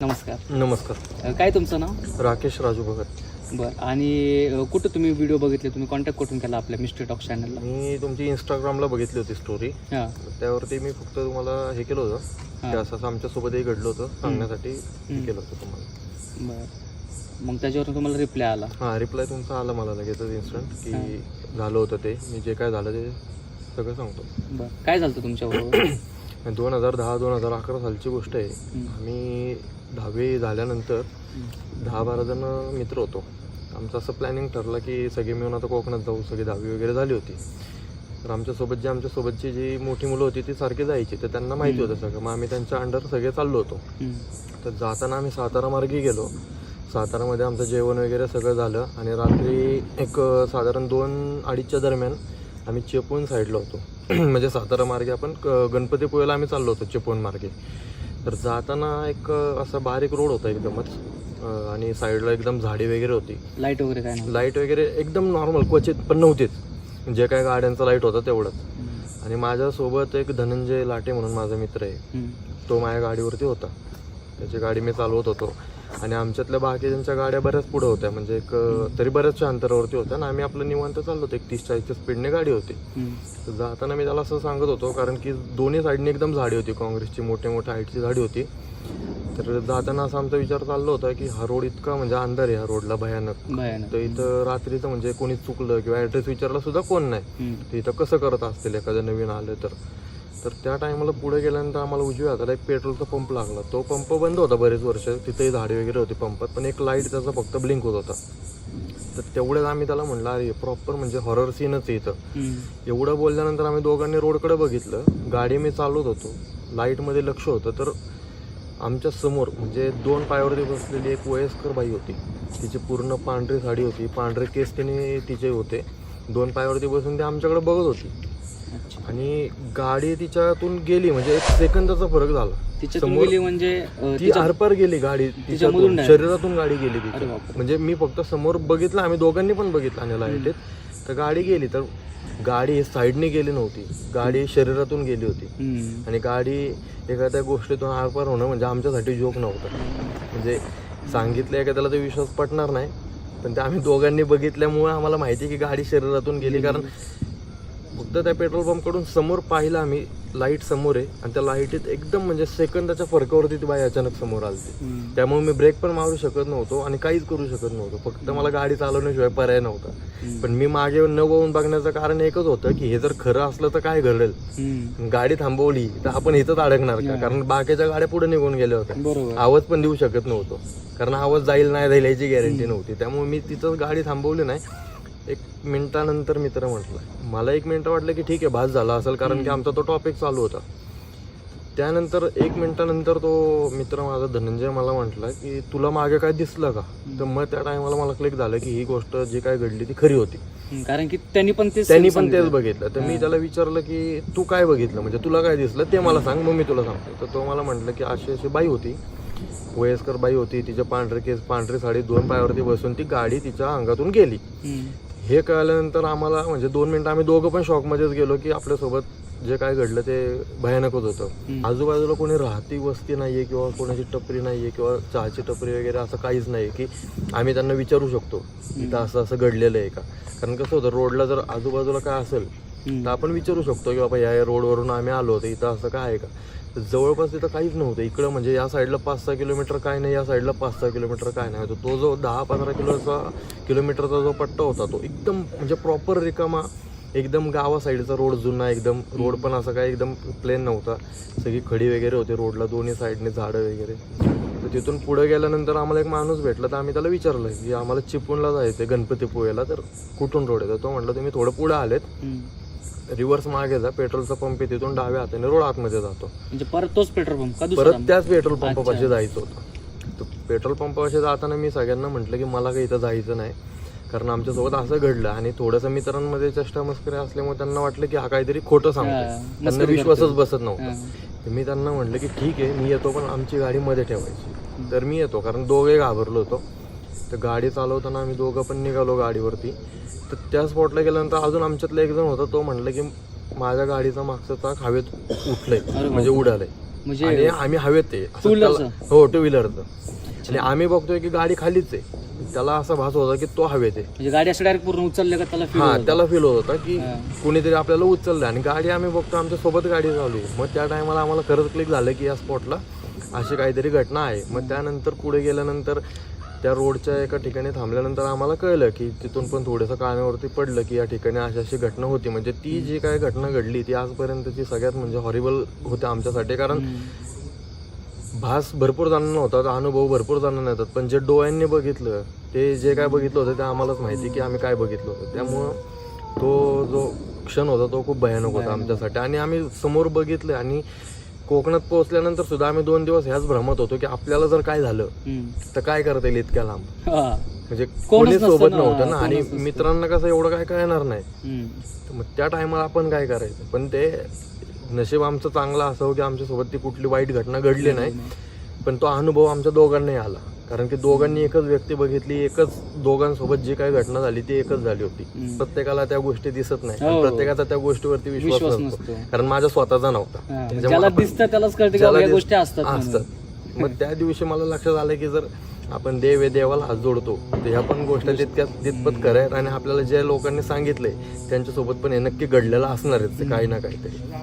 नमस्कार. नमस्कार. काय तुमचं नाव? राकेश राजू भगत. बरं आणि अ, कुठं तुम्ही व्हिडिओ बघितले? तुम्ही कॉन्टॅक्ट कुठून केला आपल्या मिस्टर टॉक चॅनलला मी तुमची इंस्टाग्रामला बघितली होती स्टोरी हां. त्यावरती मी फक्त तुम्हाला हे केलं होतं. की असं असं आमच्यासोबतही घडलं होतं. सांगण्यासाठी हे. केलं होतं तुम्हाला. बरं. मग त्याच्यावरून तुम्हाला रिप्लाय आला. हां रिप्लाय तुमचा आला मला लगेचच इन्स्टंट की झालं होतं ते. मी जे काय झालं ते सगळं सांगतो. बरं. काय झालं होतं तुमच्याबरोबर? दोन हजार दहा दोन हजार अकरा सालची गोष्ट आहे. आम्ही दहावी झाल्यानंतर. दहा बारा जण मित्र होतो. आमचं असं प्लॅनिंग ठरलं की सगळे मिळून आता कोकणात जाऊ सगळी दहावी वगैरे झाली होती. तर आमच्यासोबत जी आमच्यासोबतची जी मोठी मुलं होती ती सारखी जायची. तर त्यांना माहिती होतं सगळं. मग आम्ही त्यांच्या अंडर सगळे चाललो होतो. तर जाताना आम्ही सातारा मार्गी गेलो. सातारामध्ये आमचं जेवण वगैरे सगळं झालं. आणि रात्री एक साधारण दोन अडीचच्या दरम्यान आम्ही चेपवून साईडला होतो. म्हणजे सातारा मार्गे आपण गणपतीपुळेला आम्ही चाललो होतो चेपवून मार्गे. तर जाताना एक असा बारीक रोड होता एकदमच आणि साईडला एकदम झाडी वगैरे होती. लाइट वगैरे काय लाइट वगैरे एकदम नॉर्मल क्वचित पण नव्हतीच. जे काय गाड्यांचा लाइट होता तेवढंच. आणि माझ्यासोबत एक धनंजय लाटे म्हणून माझा मित्र आहे. तो माझ्या गाडीवरती होता. त्याची गाडी मी चालवत होतो. आणि आमच्यातल्या बाकीच्यांच्या गाड्या बऱ्याच पुढे होत्या. म्हणजे एक तरी बऱ्याचशा अंतरावरती होत्या आणि आम्ही आपलं निवांत चाललो होतो. एक तीस चाळीसच्या स्पीडने गाडी होती. तर जाताना मी त्याला असं सांगत होतो कारण की दोन्ही साईडने एकदम झाडी होती. काँग्रेसची मोठे मोठ्या हाईटची झाडी होती. तर जाताना असा आमचा विचार चालला होता की हा रोड इतका म्हणजे अंधार आहे ह्या रोडला भयानक. तर इथं रात्रीचं म्हणजे कोणी चुकलं किंवा ॲड्रेस विचारला सुद्धा कोण नाही. हम्म. ते इथं कसं करत असतील एखादं नवीन आलं तर? तर त्या टायमाला पुढे गेल्यानंतर आम्हाला उजव्या हाताला एक पेट्रोलचा पंप लागला. तो पंप बंद होता बरेच वर्ष. तिथेही झाडे वगैरे होती पंपात पण एक लाइट त्याचा फक्त ब्लिंक होत होता. तर तेवढ्यात आम्ही त्याला म्हणलं अरे प्रॉपर म्हणजे हॉरर सीनच आहे इथं. एवढं बोलल्यानंतर आम्ही दोघांनी रोडकडे बघितलं. गाडी मी चालवत होतो. लाईटमध्ये लक्ष होतं. तर आमच्यासमोर म्हणजे दोन पायावरती बसलेली एक वयस्कर बाई होती. तिची पूर्ण पांढरी साडी होती. पांढरे केस तिने तिचे होते. दोन पायावरती बसून ती आमच्याकडे बघत होती. आणि गाडी तिच्यातून गेली म्हणजे एक सेकंदाचा फरक झाला. तिच्यातून समोर- गेली म्हणजे अ, ती तिच्या- आरपार गेली गाडी तिच्यामधून तिच्यातून direct? शरीरातून गाडी गेली अरे बापरे. म्हणजे मी फक्त समोर बघितलं आम्ही दोघांनी पण बघितलं आणि लाईटीत तर गाडी गेली तर गाडी साईडने गेली नव्हती. गाडी शरीरातून गेली होती. हम्म. आणि गाडी एखाद्या गोष्टीतून आरपार होणं म्हणजे आमच्यासाठी जोक नव्हतं. म्हणजे सांगितलं एखाद्याला ते विश्वास पटणार नाही पण ते आम्ही दोघांनी बघितल्यामुळे आम्हाला माहिती आहे की गाडी शरीरातून गेली कारण फक्त त्या पेट्रोल पंपकडून समोर पाहिलं आम्ही लाइट समोर आहे. आणि त्या लाईटीत एकदम म्हणजे सेकंदाच्या फरकावरती ती बाई अचानक समोर आली. त्यामुळे मी ब्रेक पण मारू शकत नव्हतो आणि काहीच करू शकत नव्हतो. फक्त मला गाडी चालवण्याशिवाय पर्याय नव्हता. पण मी मागे न बघून बघण्याचं कारण एकच होतं की हे जर खरं असलं तर काय घडेल. गाडी थांबवली तर आपण इथंच अडकणार का. कारण बाकीच्या गाड्या पुढे निघून गेल्या होत्या. आवाज पण देऊ शकत नव्हतो. कारण आवाज जाईल नाही जाईल याची गॅरंटी नव्हती. त्यामुळे मी तिथं गाडी थांबवली नाही. एक मिनिटानंतर मित्र म्हटलं. मला एक मिनिट वाटलं की ठीक आहे भास झाला असेल कारण की आमचा तो टॉपिक चालू होता. त्यानंतर एक मिनिटानंतर तो मित्र माझा धनंजय मला म्हटला की तुला मागे काय दिसलं का? तर मग त्या टायमाला मला क्लिक झालं की ही गोष्ट जी काय घडली ती खरी होती. कारण की त्यांनी पण तेच त्यांनी पण. तेच बघितलं. तर मी त्याला विचारलं की तू काय बघितलं? म्हणजे तुला काय दिसलं? ते मला सांग मग मी तुला सांगतो. तर तो मला म्हटलं की अशी अशी बाई होती. वयस्कर बाई होती. तिच्या पांढरे केस पांढरी साडी दोन पायावरती बसून ती गाडी तिच्या अंगातून गेली. हे कळल्यानंतर आम्हाला म्हणजे दोन मिनिटं आम्ही दोघं पण शॉकमध्येच गेलो की आपल्यासोबत जे काय घडलं ते भयानकच होतं. आजूबाजूला कोणी राहती वस्ती नाहीये किंवा कोणाची टपरी नाहीये किंवा चहाची टपरी वगैरे असं काहीच नाही की आम्ही त्यांना विचारू शकतो इथं असं असं घडलेलं आहे का कारण कसं होतं रोडला जर आजूबाजूला काय असेल. तर आपण विचारू शकतो की बाबा या रोडवरून आम्ही आलो तर इथं असं काय आहे का जवळपास तिथं काहीच नव्हतं. इकडं म्हणजे या साईडला पाच सहा किलोमीटर काय नाही या साईडला पाच सहा किलोमीटर काय नाही. तर तो जो दहा पंधरा किलोचा किलोमीटरचा जो पट्टा होता तो एकदम म्हणजे प्रॉपर रिकामा एकदम गावा साईडचा रोड जुना एकदम रोड पण असं काय एकदम प्लेन नव्हता. सगळी खडी वगैरे होते रोडला दोन्ही साईडने झाडं वगैरे. तर तिथून पुढे गेल्यानंतर आम्हाला एक माणूस भेटला तर आम्ही त्याला विचारलं की आम्हाला चिपळूणला जायचं गणपतीपुळेला तर कुठून रोड आहे? तर तो म्हटलं तुम्ही थोडं पुढं आलेत. रिव्हर्स मागे जा पेट्रोलचा पंप आहे तिथून डाव्या हाताने रोड आतमध्ये जातो. म्हणजे परत तोच पेट्रोल पंप का दुसरा परत त्याच पेट्रोल पंपापाशी. जायचं होतं. तर पेट्रोल पंपापाशी जाताना मी सगळ्यांना म्हटलं की मला काही इथं जायचं नाही. कारण आमच्यासोबत असं घडलं आणि थोडंसं मित्रांमध्ये चेष्टा मस्करी असल्यामुळे त्यांना वाटलं की हा काहीतरी खोटं हा, सांगतो त्यांना मस्करी विश्वासच. बसत नव्हता. हा. तर मी त्यांना म्हटलं की ठीक आहे मी येतो पण आमची गाडी मध्ये ठेवायची. तर मी येतो कारण दोघे घाबरलो होतो. तर गाडी चालवताना आम्ही दोघं पण निघालो गाडीवरती. तर त्या स्पॉटला गेल्यानंतर अजून आमच्यातला एक जण होता तो म्हटलं की माझ्या गाडीचा मागचा चाक हवेत उठलंय म्हणजे उडालंय. म्हणजे आम्ही हवेत ते? त्याला- हो टू व्हीलरचं आणि आम्ही बघतोय की गाडी खालीच आहे. त्याला असा भास होता की तो हवेत आहे. म्हणजे गाडी असं डायरेक्ट पूर्ण उचललं का त्याला feel हा? त्याला फील होत होता की. कोणीतरी आपल्याला उचललं. आणि गाडी आम्ही बघतो आमच्यासोबत गाडी चालू आहे. मग त्या टायमाला आम्हाला खरंच क्लिक झालं की या स्पॉटला अशी काहीतरी घटना आहे. मग त्यानंतर पुढे गेल्यानंतर त्या रोडच्या एका ठिकाणी थांबल्यानंतर आम्हाला कळलं की तिथून पण थोडंसं कानावरती पडलं की या ठिकाणी अशी अशी घटना होती. म्हणजे ती जी काय घटना घडली ती आजपर्यंतची सगळ्यात म्हणजे हॉरिबल होते आमच्यासाठी. कारण. भास भरपूर जणांना होता अनुभव भरपूर जणांना येतात. पण जे डोळ्यांनी बघितलं ते जे काय बघितलं होतं ते आम्हालाच माहिती की आम्ही काय बघितलं होतं. त्यामुळं तो जो क्षण होता तो खूप भयानक होता आमच्यासाठी. आणि आम्ही समोर बघितलं आणि कोकणात पोहोचल्यानंतर सुद्धा आम्ही दोन दिवस ह्याच भ्रमत होतो की आपल्याला जर काय झालं. तर काय करता येईल इतक्या लांब? हा. म्हणजे कोणी सोबत नव्हतं ना आणि. मित्रांना कसं एवढं काय कळणार नाही. मग त्या टायमाला आपण काय करायचं? पण ते नशीब आमचं चांगलं असावं की आमच्यासोबत ती कुठली वाईट घटना घडली नाही. पण तो अनुभव आमच्या दोघांनाही आला. कारण की दोघांनी एकच व्यक्ती बघितली एकच दोघांसोबत जी काही घटना झाली ती एकच झाली होती. प्रत्येकाला त्या गोष्टी दिसत नाही. हो. आणि प्रत्येकाचा त्या गोष्टीवरती विश्वास नसतो. कारण माझा स्वतःचा नव्हता. हा. त्याच्यामुळे ज्याला आपण- दिसतं त्यालाच कळतं की ज्याला बाबा या दिस- गोष्टी असतात मग त्या दिवशी मला लक्षात आलं की जर आपण देव आहे देवाला हात जोडतो तर ह्या पण गोष्ट तितक्या तितपत खऱ्या आहेत. आणि आपल्याला ज्या लोकांनी सांगितलंय त्यांच्यासोबत पण हे नक्की घडलेलं असणारच ते काही ना काहीतरी.